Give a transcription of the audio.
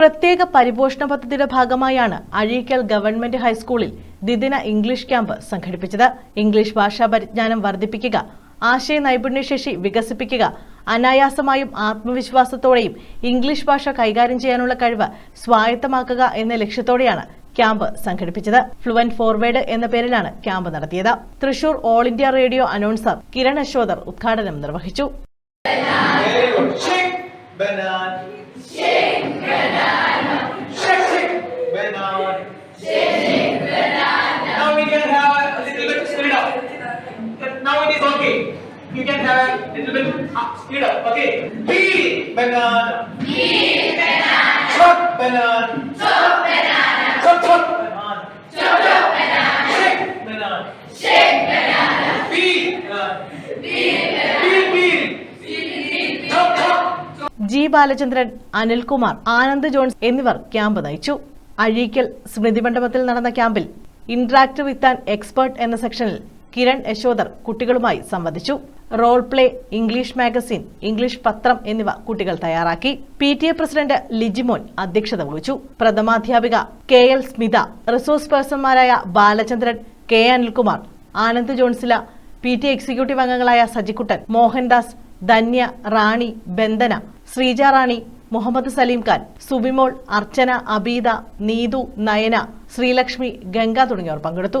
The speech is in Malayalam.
പ്രത്യേക പരിപോഷണ പദ്ധതിയുടെ ഭാഗമായാണ് അഴീക്കൽ ഗവൺമെന്റ് ഹൈസ്കൂളിൽ ദ്വിദിന ഇംഗ്ലീഷ് ക്യാമ്പ് സംഘടിപ്പിച്ചത്. ഇംഗ്ലീഷ് ഭാഷാ പരിജ്ഞാനം വർദ്ധിപ്പിക്കുക ആശയ നൈപുണ്യശേഷി വികസിപ്പിക്കുക അനായാസമായും ആത്മവിശ്വാസത്തോടെയും ഇംഗ്ലീഷ് ഭാഷ കൈകാര്യം ചെയ്യാനുള്ള കഴിവ് സ്വായത്തമാക്കുക എന്ന ലക്ഷ്യത്തോടെയാണ് ക്യാമ്പ് സംഘടിപ്പിച്ചത്. ഫ്ലുവന്റ് ഫോർവേഡ് എന്ന പേരിലാണ് ക്യാമ്പ് നടത്തിയത്. Thrissur all India radio announcer Kiran Ashodar ഉദ്ഘാടനം നിർവഹിച്ചു. Now it is okay. You can have a little bit up, speed up. Okay. B banana. B banana. Chop banana. Chop banana. Chop chop banana. Chop chop banana. Shake banana. Shake banana. B banana. B peel. Chop chop. G Balachandran Anilkumar Anand Jones എന്നിവർ ക്യാമ്പ് നയിച്ചു അഴീക്കൽ സ്മൃതി മണ്ഡപത്തിൽ നടന്ന ക്യാമ്പിൽ ഇന്ററാക്ട് വിത്ത് ആൻ എക്സ്പേർട്ട് എന്ന സെക്ഷനിൽ കിരൺ യശോദർ കുട്ടികളുമായി സംവദിച്ചു. Role play English magazine English പത്രം എന്നിവ കുട്ടികൾ തയ്യാറാക്കി. P T A president Lijimon അധ്യക്ഷത വഹിച്ചു. പ്രഥമാധ്യാപിക കെ എൽ സ്മിത റിസോഴ്സ് പേഴ്സൺമാരായ ബാലചന്ദ്രൻ കെ അനിൽകുമാർ ആനന്ദ് ജോൺസില പി ടി എക്സിക്യൂട്ടീവ് അംഗങ്ങളായ സജിക്കുട്ടൻ മോഹൻദാസ് ധന്യ റാണി ബന്ദന ശ്രീജ റാണി മുഹമ്മദ് സലീം ഖാൻ സുബിമോൾ അർച്ചന അബീദ നീതു നയന ശ്രീലക്ഷ്മി ഗംഗ തുടങ്ങിയവർ പങ്കെടുത്തു.